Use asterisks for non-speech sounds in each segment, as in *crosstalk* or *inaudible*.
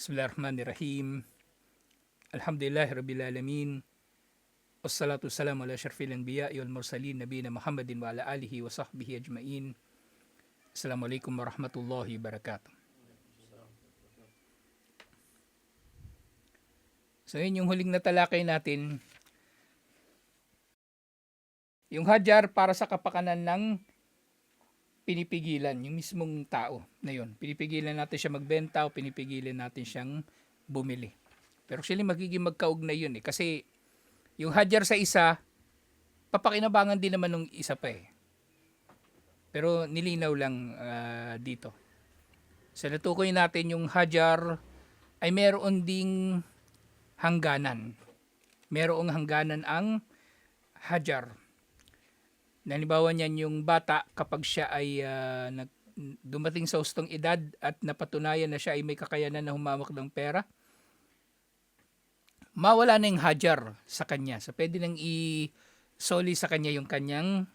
Bismillahirrahmanirrahim. Alhamdulillah Rabbil Alamin. Wassalatu wassalamu ala syarfil anbiya wal mursalin nabiyina Muhammadin wa ala alihi wa sahbihi ajmain. Assalamualaikum warahmatullahi wabarakatuh. So yun yung huling natalakay natin. Yung hajar para sa kapakanan ng pinipigilan, yung mismong tao na yun. Pinipigilan natin siya magbenta o pinipigilan natin siyang bumili. Pero actually magiging magkaugnay yun eh. Kasi yung hajar sa isa, papakinabangan din naman ng isa pa eh. Pero nilinaw lang ah, dito. So natukoy natin yung hajar ay meron ding hangganan. Merong hangganan ang hajar. Nanibawa niyan yung bata kapag siya ay ah, nag, dumating sa hustong edad at napatunayan na siya ay may kakayanan na humawak ng pera, mawala na yung hajar sa kanya. So pwede nang i-soli sa kanya yung kanyang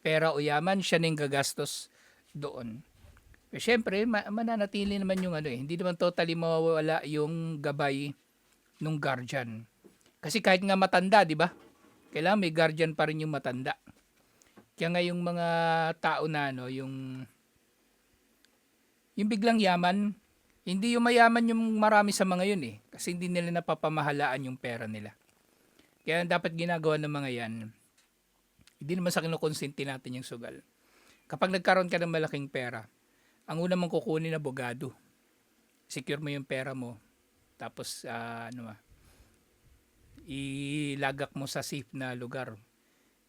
pera o yaman, siya na yung gagastos doon. Pero syempre, ma- mananatili naman yung ano eh. Hindi naman totally mawawala yung gabay ng guardian. Kasi kahit nga matanda, di ba? Kailangan may guardian pa rin yung matanda. Kaya nga yung mga tao na ano, yung yung biglang yaman, hindi yung mayaman yung marami sa mga yun eh. Kasi hindi nila napapamahalaan yung pera nila. Kaya dapat ginagawa ng mga yan, hindi naman sa kinukonsente natin yung sugal. Kapag nagkaroon ka ng malaking pera, ang una mong kukunin na bogado. Secure mo yung pera mo. Tapos, ah, ano ah, ilagak mo sa safe na lugar.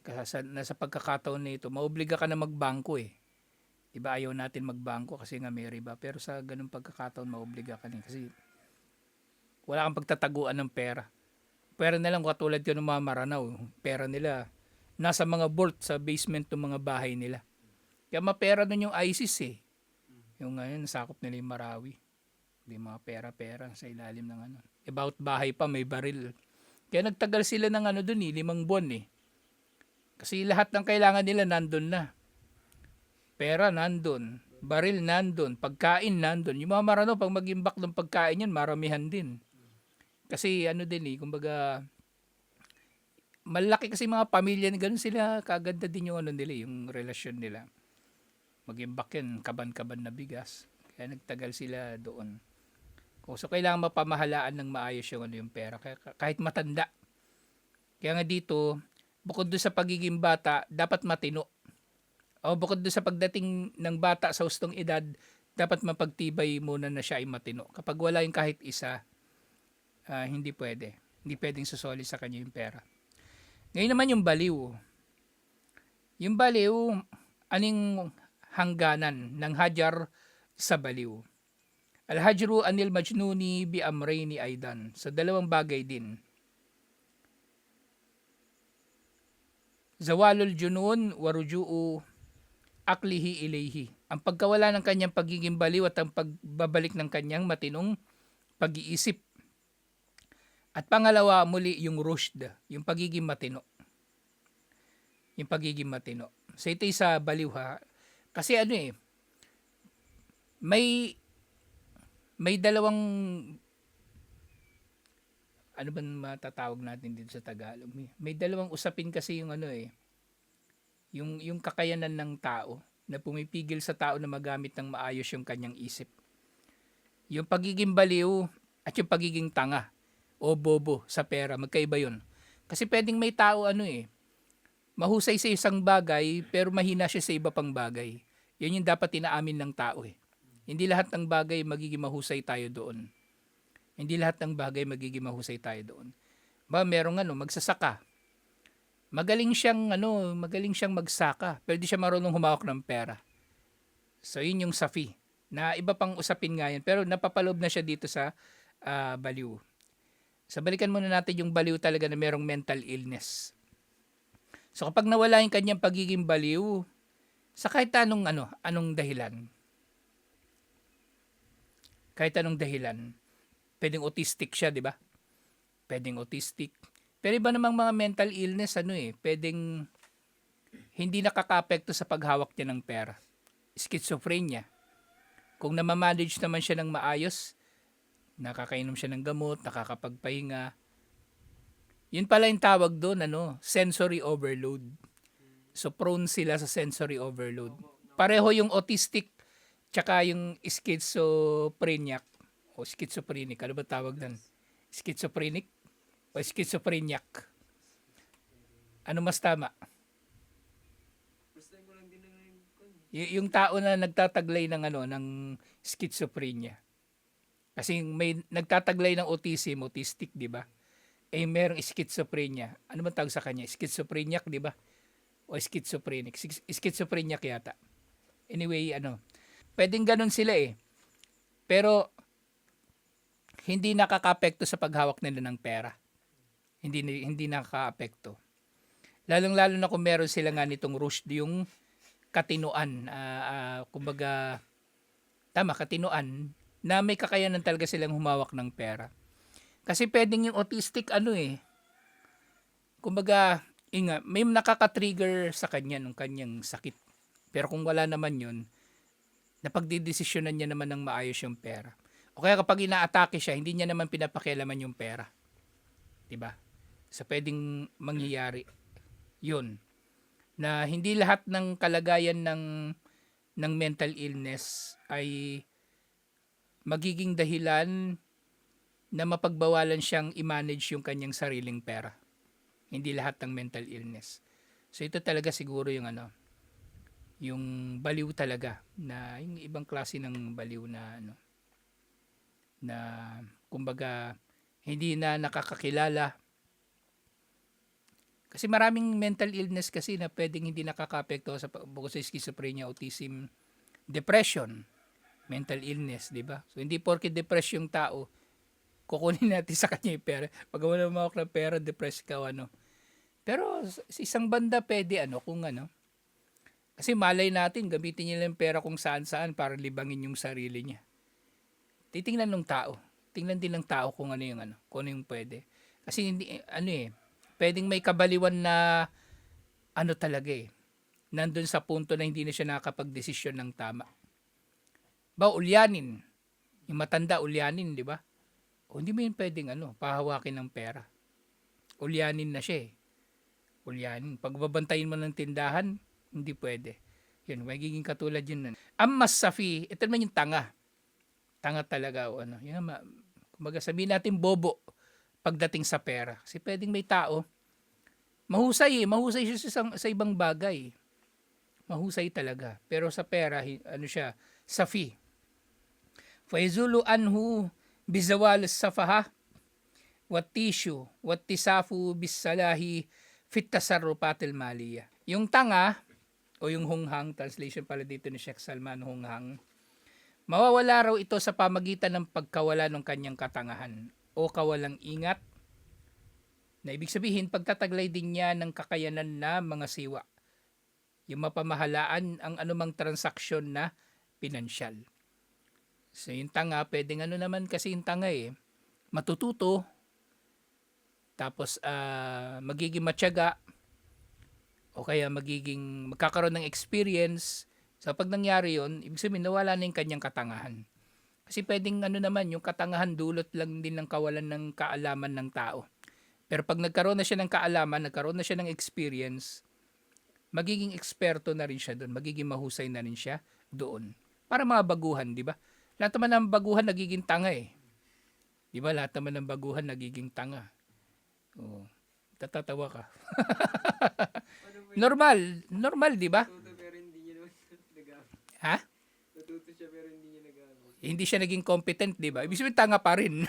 Kasi sa, nasa pagkakataon na ito, maobliga ka na magbangko eh. Diba ayaw natin magbangko kasi nga may riba. Pero sa ganung pagkakataon, maobliga ka rin. Kasi wala kang pagtataguan ng pera. Pera na lang katulad ko ng mga maranaw. Pera nila nasa mga vault sa basement ng mga bahay nila. Kaya mapera nun yung ISIS eh. Yung ngayon, nasakop nila yung Marawi. May mga pera-pera sa ilalim ng ano. About bahay pa, may baril. Kaya nagtagal sila ng ano dun eh, limang buwan eh. Kasi lahat ng kailangan nila nandun na. Pera nandun, baril nandun, pagkain nandun. Yung mga marano, pag mag-imbak ng pagkain yan, maramihan din. Kasi ano din eh, kumbaga, malaki kasi mga pamilya na ganun sila, kaganda din yung ano nila, yung relasyon nila. Mag-imbak yan, kaban-kaban na bigas. Kaya nagtagal sila doon. So kailangan mapamahalaan ng maayos yung ano yung pera, kahit matanda. Kaya nga dito, bukod doon sa pagiging bata, dapat matino. O bukod doon sa pagdating ng bata sa hustong edad, dapat mapagtibay muna na siya ay matino. Kapag wala yung kahit isa, ah, hindi pwede. Hindi pwedeng susoli sa kanya yung pera. Ngayon naman yung baliw. Yung baliw, aning hangganan ng hajar sa baliw. Al-hajru anil majnuni bi amrayni aidan. So dalawang bagay din. Zawalul junun wa ruju'u aklihi ilayhi. Ang pagkawala ng kanyang pagiging baliw at ang pagbabalik ng kanyang matinong pag-iisip. At pangalawa, muli yung rushd, yung pagiging matino. Yung pagiging matino. So ito sa baliw ha. Kasi ano eh, may may dalawang ano ba matatawag natin dito sa Tagalog? May, may dalawang usapin kasi yung ano eh, yung yung kakayanan ng tao na pumipigil sa tao na magamit ng maayos yung kanyang isip. Yung pagiging baliw at yung pagiging tanga o bobo sa pera, magkaiba yun. Kasi pwedeng may tao ano eh, mahusay sa isang bagay pero mahina siya sa iba pang bagay. Yan yung dapat inaamin ng tao eh. Hindi lahat ng bagay magiging mahusay tayo doon. Hindi lahat ng bagay magiging mahusay tayo doon. Ba, merong ano, magsasaka. Magaling siyang ano, magaling siyang magsaka, pero di siya marunong humawak ng pera. So yun yung safi. Na iba pang usapin nga yan, pero napapalob na siya dito sa ah, baliw. So balikan muna natin yung baliw talaga na merong mental illness. So kapag nawala yung kanyang pagiging baliw, sa kahit anong ano, anong dahilan. Kahit anong dahilan. Pwedeng autistic siya, di ba? Pwedeng autistic. Pero iba namang mga mental illness, ano eh, pwedeng hindi nakaka-apekto sa paghawak niya ng pera. Schizophrenia. Kung namamanage naman siya ng maayos, nakakainom siya ng gamot, nakakapagpahinga. Yun pala yung tawag doon, ano, sensory overload. So prone sila sa sensory overload. Pareho yung autistic tsaka yung schizophrenic o schizophrenic. Ano ba tawag doon? Schizophrenic o schizophrenic? Ano mas tama? Na Y- yung tao na nagtataglay ng ano ng schizophrenia. Kasi may nagtataglay ng autism, autistic, 'di ba? Eh merong schizophrenia. Ano ba tawag sa kanya? Schizophrenic, 'di ba? O schizophrenic. Schiz- Schizophrenic yata. Anyway, ano, pwedeng ganun sila eh. Pero hindi nakakaapekto sa paghawak nila ng pera. Hindi hindi nakakaapekto. Lalong-lalo na kung meron sila nga nitong rush yung katinuan, ah, ah, kumbaga, tama, katinuan, na may kakayanan talaga silang humawak ng pera. Kasi pwedeng yung autistic, ano eh, kumbaga, inga, may nakaka-trigger sa kanya nung kanyang sakit. Pero kung wala naman yun, napagdidesisyonan niya naman ng maayos yung pera. O kaya kapag inaatake siya, hindi niya naman pinapakialaman yung pera. 'Di ba? So pwedeng mangyayari 'yun na hindi lahat ng kalagayan ng ng mental illness ay magiging dahilan na mapagbawalan siyang i-manage yung kanyang sariling pera. Hindi lahat ng mental illness. So ito talaga siguro yung ano, yung baliw talaga na yung ibang klase ng baliw na ano na kumbaga hindi na nakakakilala kasi maraming mental illness kasi na pwedeng hindi nakakaapekto sa bukod sa schizophrenia, autism, depression, mental illness, di ba? So hindi porke depressed yung tao, kukunin *laughs* natin sa kanya yung pera. Pag wala mo ng pera, depressed ka ano. Pero sa isang banda pwede ano, kung ano. Kasi malay natin, gamitin niya lang pera kung saan-saan para libangin yung sarili niya. Titingnan ng tao. Tingnan din ng tao kung ano yung ano, kung ano yung pwede. Kasi hindi, ano eh, pwedeng may kabaliwan na ano talaga eh. Nandun sa punto na hindi na siya nakakapag-desisyon ng tama. Ba, ulyanin. Yung matanda, ulyanin, di ba? O hindi mo yun pwedeng ano, pahawakin ng pera. Ulyanin na siya eh. Ulyanin. Pag babantayin mo ng tindahan, hindi pwede. Yun, magiging katulad yun. Ammas safi, ito naman yung tanga. Tanga talaga o ano. Yun, ma, kumbaga sabihin natin bobo pagdating sa pera. Kasi pwedeng may tao, mahusay eh, mahusay siya sa, sa ibang bagay. Mahusay talaga. Pero sa pera, ano siya, safi. Faizulu anhu bizawal safaha wat tishu wat tisafu bisalahi fit tasarrupatil maliya. Yung tanga o yung hunghang, translation pala dito ni Sheikh Salman, hunghang, mawawala raw ito sa pamagitan ng pagkawala ng kanyang katangahan o kawalang ingat. Na ibig sabihin pagtataglay din niya ng kakayanan na mga siwa. Yung mapamahalaan ang anumang transaksyon na pinansyal. So yung tanga, pwedeng ano naman kasi yung tanga eh, matututo, tapos ah, magiging matyaga, o kaya magiging, magkakaroon ng experience. So pag nangyari yon ibig sabihin nawala na yung kanyang katangahan. Kasi pwedeng ano naman, yung katangahan dulot lang din ng kawalan ng kaalaman ng tao. Pero pag nagkaroon na siya ng kaalaman, nagkaroon na siya ng experience, magiging eksperto na rin siya doon, magiging mahusay na rin siya doon. Para mga baguhan, di ba? Lahat naman ng baguhan nagiging tanga eh. Di ba? Lahat naman ng baguhan nagiging tanga. Oo. Tatatawa ka. *laughs* Ano? Normal, normal, di ba? Natuto pero hindi niya naman nagamit. Ha? Natuto siya pero hindi niya nagamit. Hindi siya naging competent, di ba? Ibig sabihin tanga pa rin.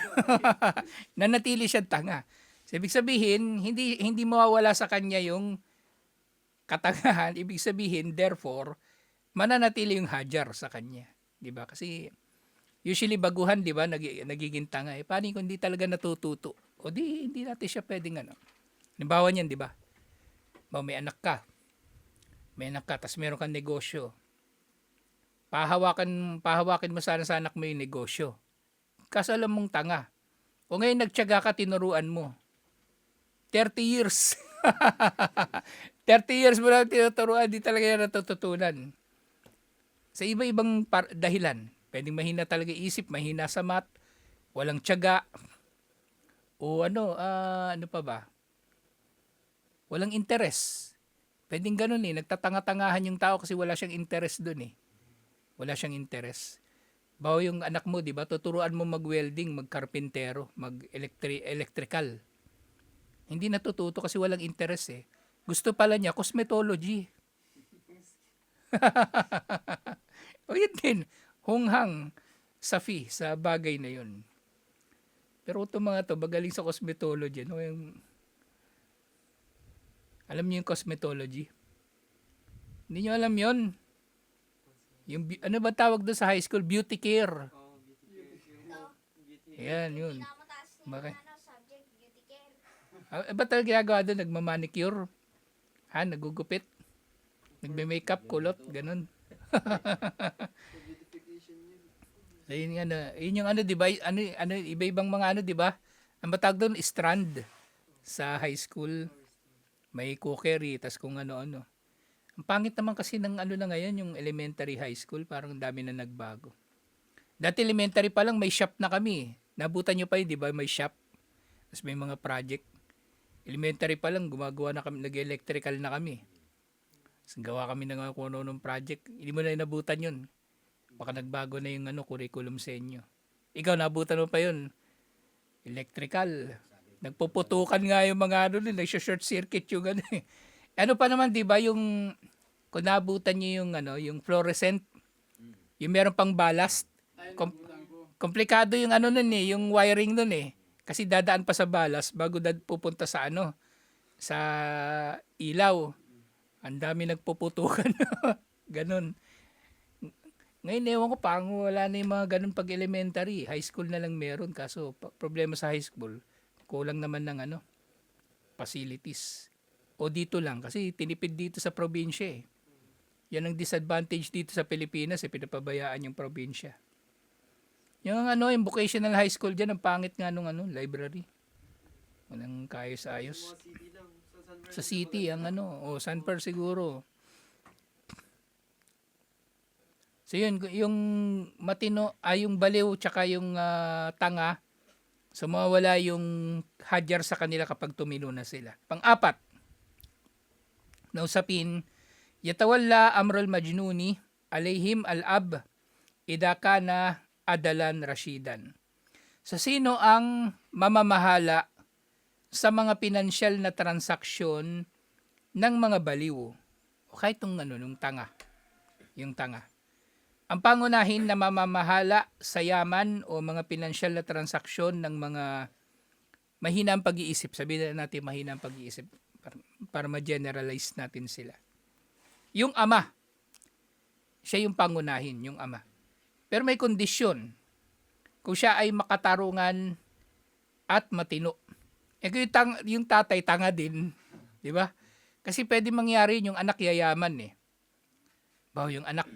*laughs* Nanatili siya tanga. So, ibig sabihin, hindi hindi mawawala sa kanya yung katangahan. Ibig sabihin, therefore, mananatili yung hajar sa kanya. Di ba? Kasi usually baguhan, di ba, nagi- nagiging tanga. Eh, paano kung hindi talaga natututo? O di, hindi natin siya pwedeng ano. Halimbawa niyan, di ba? Ba, may anak ka. May anak ka, tapos meron kang negosyo. Pahawakan, pahawakan mo sana sa anak mo yung negosyo. Kaso alam mong tanga. O ngayon nagtyaga ka, tinuruan mo. 30 years. *laughs* 30 years mo na tinuturuan, di talaga yan natututunan. Sa iba-ibang dahilan. Pwedeng mahina talaga isip, mahina sa math, walang tiyaga, o ano, ah, ano pa ba? Walang interes. Pwedeng ganun eh, nagtatanga-tangahan yung tao kasi wala siyang interest dun eh. Wala siyang interest. Bawa yung anak mo, di ba, tuturuan mo mag-welding, mag-karpintero, mag-electrical. Hindi natututo kasi walang interest eh. Gusto pala niya, cosmetology. *laughs* o yun din, hunghang sa fee, sa bagay na yun. Pero itong mga to, bagaling sa cosmetology, no, yung, alam niyo yung cosmetology? Hindi niyo alam yon Yung, ano ba tawag doon sa high school? Beauty care. Oo, beauty care. Ayan, yun. Bakit? ano, subject, beauty care. Ah, eh, ba't talaga ginagawa doon? Nagmamanicure? Ha? Nagugupit? Nagme-makeup, kulot, ganun. So, yun, yung ano, yun yung ano, di ba? Ano, ano, iba-ibang mga ano, di ba? Ang batag doon, strand sa high school. May cookery, tas kung ano-ano. Ang pangit naman kasi ng ano na ngayon, yung elementary high school, parang ang dami na nagbago. Dati elementary pa lang, may shop na kami. Nabutan nyo pa yun, di ba? May shop. Tapos may mga project. Elementary pa lang, gumagawa na kami, nag-electrical na kami. Tapos gawa kami ng kung ano ng project. Hindi mo na inabutan yun. Baka nagbago na yung ano, curriculum sa inyo. Ikaw, nabutan mo pa yun. Electrical. Nagpuputukan nga yung mga ano, nag-short circuit yung ano. eh. Ano pa naman, di ba, yung, kung nabutan nyo yung ano, yung fluorescent, yung meron pang ballast. Kom- komplikado yung ano nun eh, yung wiring nun eh. Kasi dadaan pa sa ballast bago dad pupunta sa ano, sa ilaw. Ang dami nagpuputukan. *laughs* Ganon. Ngayon, ewan ko pa, wala na yung mga ganun pag elementary. High school na lang meron. Kaso, problema sa high school, kulang naman ng ano, facilities. O dito lang, kasi tinipid dito sa probinsya eh. Yan ang disadvantage dito sa Pilipinas, eh, pinapabayaan yung probinsya. Yung ano, yung vocational high school dyan, ang pangit nga nung ano, library. Walang lang. Sa San city, ang ano, o Sanper siguro. So yun, yung matino, ay yung baliw, tsaka yung ah, tanga, so mawawala yung hadyar sa kanila kapag tumino na sila. Pang-apat, nausapin, yatawalla amrul majnuni, alayhim al-ab, idakana adalan rashidan. Sa sino ang mamamahala sa mga pinansyal na transaksyon ng mga baliw o kahit tong ano, nung tanga. Yung tanga. Ang pangunahin na mamamahala sa yaman o mga pinansyal na transaksyon ng mga mahinang pag-iisip. Sabihin na natin mahinang pag-iisip para, ma-generalize natin sila. Yung ama. Siya yung pangunahin, yung ama. Pero may kondisyon. Kung siya ay makatarungan at matino. Eh yung, tang, yung tatay tanga din, di ba? Kasi pwede mangyari yun, yung anak yayaman eh. Bawa yung anak,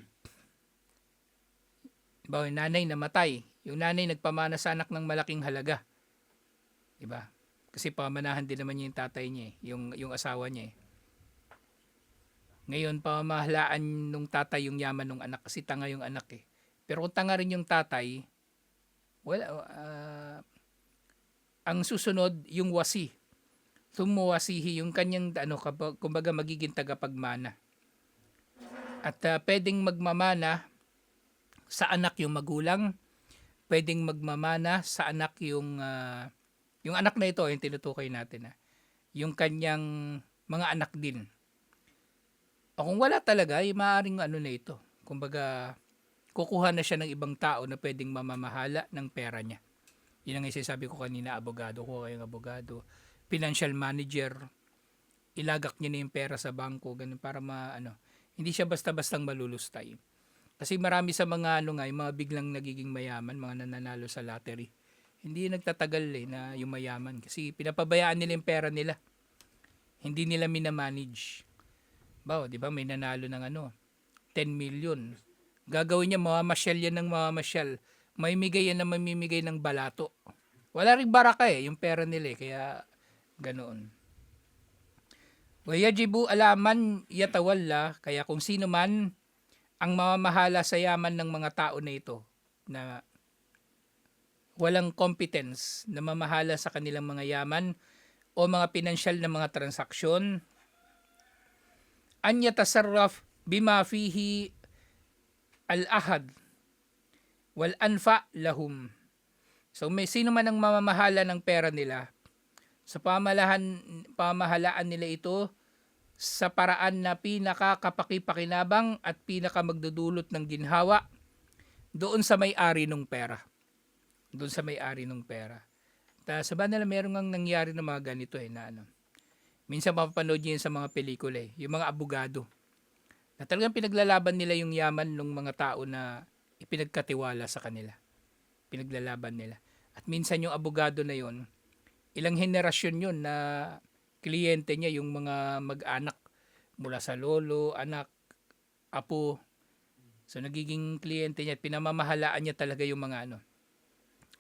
bawa yung nanay namatay. Yung nanay nagpamana sa anak ng malaking halaga. Di ba? Kasi pamanahan din naman niya yung tatay niya eh, yung, yung asawa niya eh. Ngayon, pamamahalaan nung tatay yung yaman ng anak kasi tanga yung anak eh. Pero kung tanga rin yung tatay, wala, ah, ang susunod, yung wasi. Tumuwasihi yung kanyang, ano, kumbaga magiging tagapagmana. At ah, pwedeng magmamana sa anak yung magulang, pwedeng magmamana sa anak yung, ah, yung anak na ito, yung tinutukoy natin, ah, yung kanyang mga anak din. O kung wala talaga, ay maaaring ano na ito. Kumbaga, kukuha na siya ng ibang tao na pwedeng mamamahala ng pera niya. Yun ang isasabi ko kanina, abogado, kuha kayong abogado, financial manager, ilagak niya na yung pera sa bangko, ganun, para ma, ano, hindi siya basta-bastang malulustay. Kasi marami sa mga, ano nga, yung mga biglang nagiging mayaman, mga nananalo sa lottery, hindi nagtatagal eh na yung mayaman. Kasi pinapabayaan nila yung pera nila. Hindi nila minamanage. Bawa, di ba, may nanalo ng ano, 10 million. Gagawin niya, mamamasyal yan ng mamamasyal. May migay yan na mamimigay ng balato. Wala rin baraka eh, yung pera nila eh, kaya ganoon. Wayajibu alaman yatawalla, kaya kung sino man ang mamamahala sa yaman ng mga tao na ito, na walang competence na mamahala sa kanilang mga yaman o mga pinansyal na mga transaksyon. An yatasarraf bima fihi al-ahad wal anfa lahum. So may sino man ang mamamahala ng pera nila sa pamalahan pamahalaan nila ito sa paraan na pinakakapakipakinabang at pinaka magdudulot ng ginhawa doon sa may-ari ng pera. Doon sa may-ari ng pera. Ta sa banala meron ngang nangyari na mga ganito eh na ano. Minsan mapapanood niyo sa mga pelikula eh, yung mga abogado. Na talagang pinaglalaban nila yung yaman ng mga tao na ipinagkatiwala sa kanila. Pinaglalaban nila. At minsan yung abogado na yon, ilang henerasyon yun na kliyente niya yung mga mag-anak mula sa lolo, anak, apo. So nagiging kliyente niya at pinamamahalaan niya talaga yung mga ano,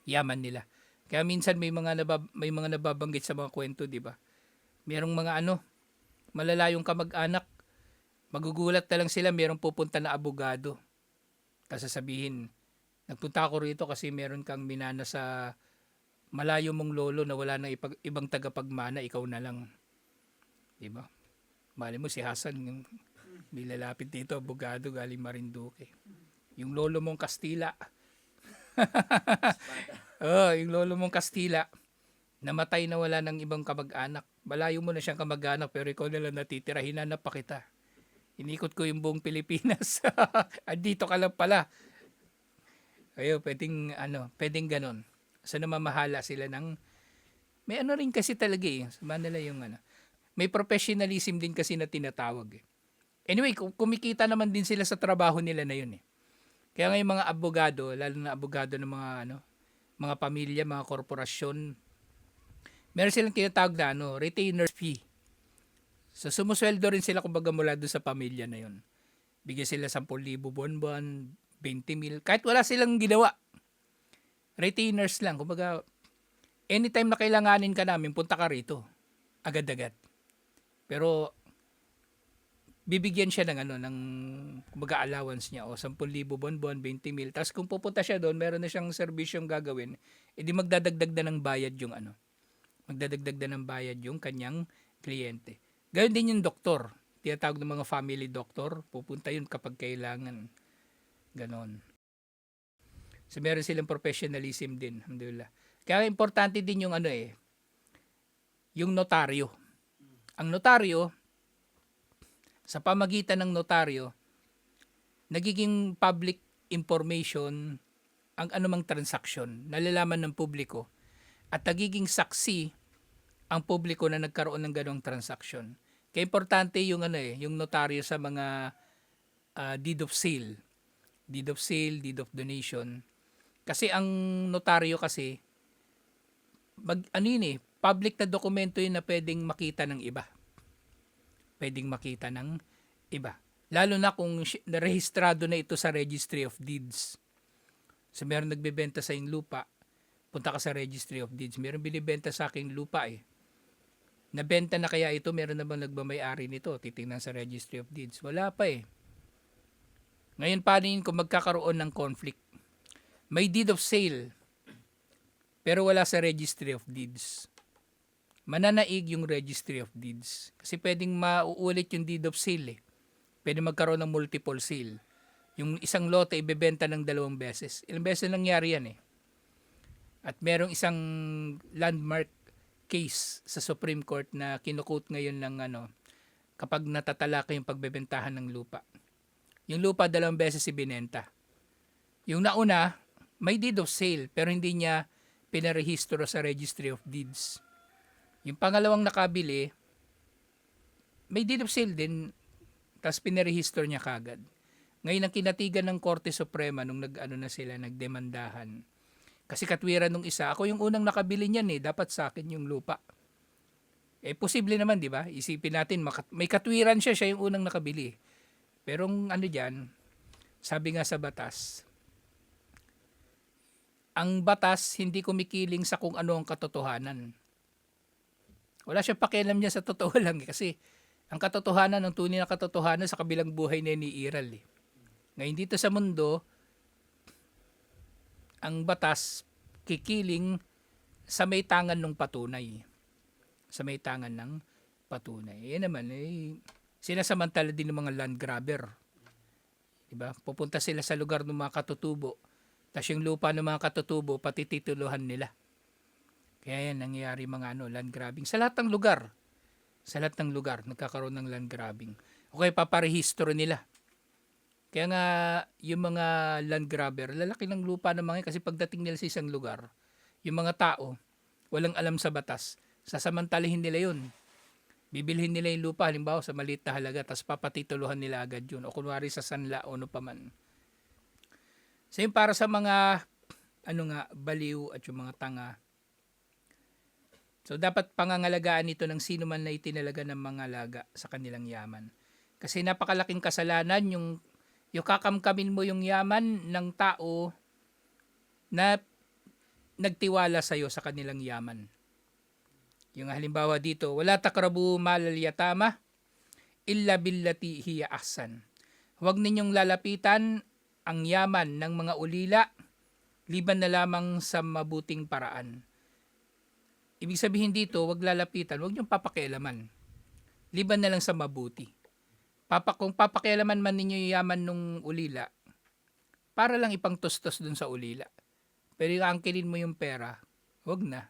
yaman nila. Kaya minsan may mga nabab- may mga nababanggit sa mga kwento, di ba? Merong mga ano, malalayong kamag-anak, magugulat na lang sila, merong pupunta na abogado. Tapos sasabihin, nagpunta ako rito kasi meron kang minana sa malayo mong lolo na wala nang ipag- ibang tagapagmana, ikaw na lang. Di ba? Mali mo si Hasan, yung nilalapit dito, abogado galing Marinduque. Yung lolo mong Kastila. *laughs* oh, yung lolo mong Kastila. Namatay na wala ng ibang kamag-anak. Malayo mo na siyang kamag-anak pero ikaw na lang natitira. Hinanap pa kita. Inikot ko yung buong Pilipinas. *laughs* Andito ka lang pala. Ayo, pwedeng ano, pwedeng ganon. So namamahala sila ng may ano rin kasi talaga eh. Sa Manila yung ano. May professionalism din kasi na tinatawag eh. Anyway, kum- kumikita naman din sila sa trabaho nila na yun eh. Kaya ngayon mga abogado, lalo na abogado ng mga ano, mga pamilya, mga korporasyon, meron silang tinatawag na ano, retainer fee. So sumusweldo rin sila kumbaga mula doon sa pamilya na yun. Bigyan sila 10,000 buwan-buwan, 20 mil, kahit wala silang ginawa. Retainers lang, kumbaga anytime na kailanganin ka namin, punta ka rito. Agad-agad. Pero bibigyan siya ng ano ng kumbaga allowance niya. O 10,000 buwan-buwan 20 mil. Tapos kung pupunta siya doon meron na siyang serbisyong gagawin edi magdadagdag na ng bayad yung ano magdadagdag na ng bayad yung kanyang kliyente. Gayon din yung doktor tinatawag ng mga family doctor pupunta yun kapag kailangan. Ganon. So meron silang professionalism din alhamdulillah. Kaya importante din yung ano eh yung notaryo. Ang notaryo sa pamagitan ng notaryo, nagiging public information ang anumang transaksyon, nalalaman ng publiko, at nagiging saksi ang publiko na nagkaroon ng ganong transaksyon. Kaya importante yung ano eh, yung notaryo sa mga ah, deed of sale, deed of sale, deed of donation. Kasi ang notaryo kasi mag ano yun eh, public na dokumento yun na pwedeng makita ng iba pwedeng makita ng iba. Lalo na kung narehistrado na ito sa Registry of Deeds. So meron nagbebenta sa yung lupa, punta ka sa Registry of Deeds. Meron binibenta sa aking lupa eh. Nabenta na kaya ito, meron na bang nagmamayari nito? Titingnan sa Registry of Deeds. Wala pa eh. Ngayon, paano yun kung magkakaroon ng conflict? May deed of sale, pero wala sa Registry of Deeds mananaig yung Registry of Deeds. Kasi pwedeng mauulit yung deed of sale eh. Pwede magkaroon ng multiple sale. Yung isang lote ibebenta ng dalawang beses. Ilang beses nangyari yan eh. At merong isang landmark case sa Supreme Court na kinukot ngayon ng ano, kapag natatalaka yung pagbebentahan ng lupa. Yung lupa dalawang beses ibinenta. Yung nauna, may deed of sale pero hindi niya pinarehistro sa Registry of Deeds. Yung pangalawang nakabili, may deed of sale din, tapos pinarehistro niya kagad. Ngayon ang kinatigan ng Korte Suprema nung nag ano na sila nagdemandahan. Kasi katwiran nung isa, ako yung unang nakabili niyan eh, dapat sa akin yung lupa. Eh posible naman, 'di ba? Isipin natin may katwiran siya, siya yung unang nakabili. Pero ang ano diyan, sabi nga sa batas, ang batas hindi kumikiling sa kung ano ang katotohanan. Wala siyang pakialam niya sa totoo *laughs* lang eh, kasi ang katotohanan, ang tunay na katotohanan sa kabilang buhay na iniiral eh. Ngayon dito sa mundo, ang batas kikiling sa may tangan ng patunay. Sa may tangan ng patunay. Yan naman, eh, sinasamantala din ng mga land grabber. Diba? Pupunta sila sa lugar ng mga katutubo. Tapos yung lupa ng mga katutubo, pati tituluhan nila. Kaya yan, nangyayari mga ano, land grabbing. Sa lahat ng lugar. Sa lahat ng lugar, nagkakaroon ng land grabbing. O kaya paparehistro nila. Kaya nga, yung mga land grabber, lalaki ng lupa ng mga kasi pagdating nila sa isang lugar, yung mga tao, walang alam sa batas, sasamantalihin nila yun. Bibilhin nila yung lupa, halimbawa sa maliit na halaga, tapos papatituluhan nila agad yun. O kunwari sa sanla o ano paman. So yun para sa mga, ano nga, baliw at yung mga tanga. So dapat pangangalagaan ito ng sino man na itinalaga ng mga laga sa kanilang yaman. Kasi napakalaking kasalanan yung yung kakamkamin mo yung yaman ng tao na nagtiwala sa iyo sa kanilang yaman. Yung halimbawa dito, wala takrabu malal yatama illa billati hiya ahsan. Huwag ninyong lalapitan ang yaman ng mga ulila liban na lamang sa mabuting paraan. Ibig sabihin dito, wag lalapitan, wag niyong papakialaman. Liban na lang sa mabuti. Papa, kung papakialaman man ninyo yung yaman nung ulila, para lang ipang tustos dun sa ulila. Pero yung angkilin mo yung pera, wag na.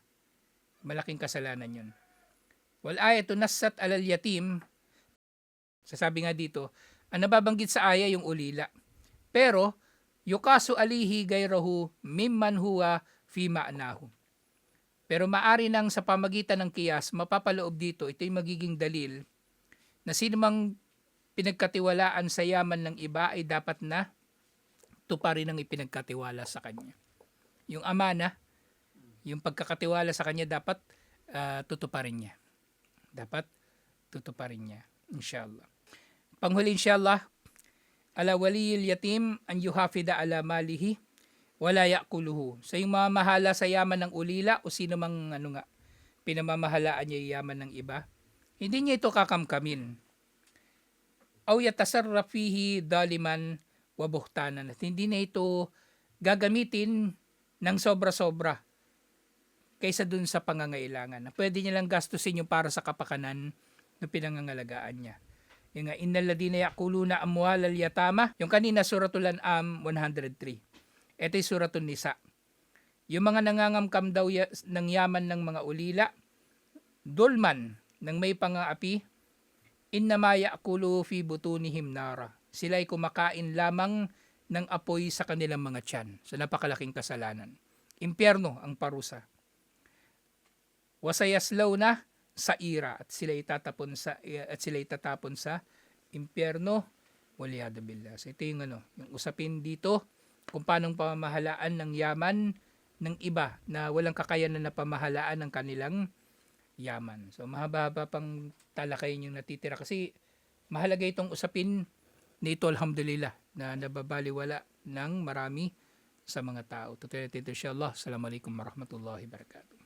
Malaking kasalanan yun. Wal ayatu nassat alal yatim, sasabi nga dito, ang nababanggit sa aya yung ulila. Pero, yukasu alihi gayrahu mimman huwa fi ma'nahu. Pero maari nang sa pamagitan ng kiyas, mapapaloob dito, ito yung magiging dalil na sino mang pinagkatiwalaan sa yaman ng iba ay dapat na tuparin ang ipinagkatiwala sa kanya. Yung amana, yung pagkakatiwala sa kanya dapat ah, tutuparin niya. Dapat tutuparin niya. Inshallah. Panghuli inshallah, ala waliyil yatim an yuhafida ala malihi wala yakuluhu. Sa yung mamahala sa yaman ng ulila o sino mang ano nga, pinamamahalaan niya yung yaman ng iba, hindi niya ito kakamkamin. Aw yatasarraf fihi daliman wa buhtanan. At hindi na ito gagamitin ng sobra-sobra kaysa dun sa pangangailangan. Pwede niya lang gastusin yung para sa kapakanan na pinangangalagaan niya. Yung nga, innal ladina yakuluna amwal al yatama, yung kanina suratul an'am 103. Ito yung suratul nisa. Yung mga nangangamkam daw ng yaman ng mga ulila, dulman ng may pangaapi, innama yakulu fi butunihim nara. Sila ay kumakain lamang ng apoy sa kanilang mga tiyan. So napakalaking kasalanan. Impyerno ang parusa. Wasayaslaw na sa ira at sila itatapon sa at sila itatapon sa impyerno waliyadu billah. So ito yung ano, yung usapin dito kung paano pamamahalaan ng yaman ng iba na walang kakayanan na pamahalaan ng kanilang yaman. So mahaba-haba pang talakayin yung natitira kasi mahalaga itong usapin nito alhamdulillah na nababaliwala ng marami sa mga tao. Tutuloy natin ito inshallah. Assalamualaikum warahmatullahi wabarakatuh.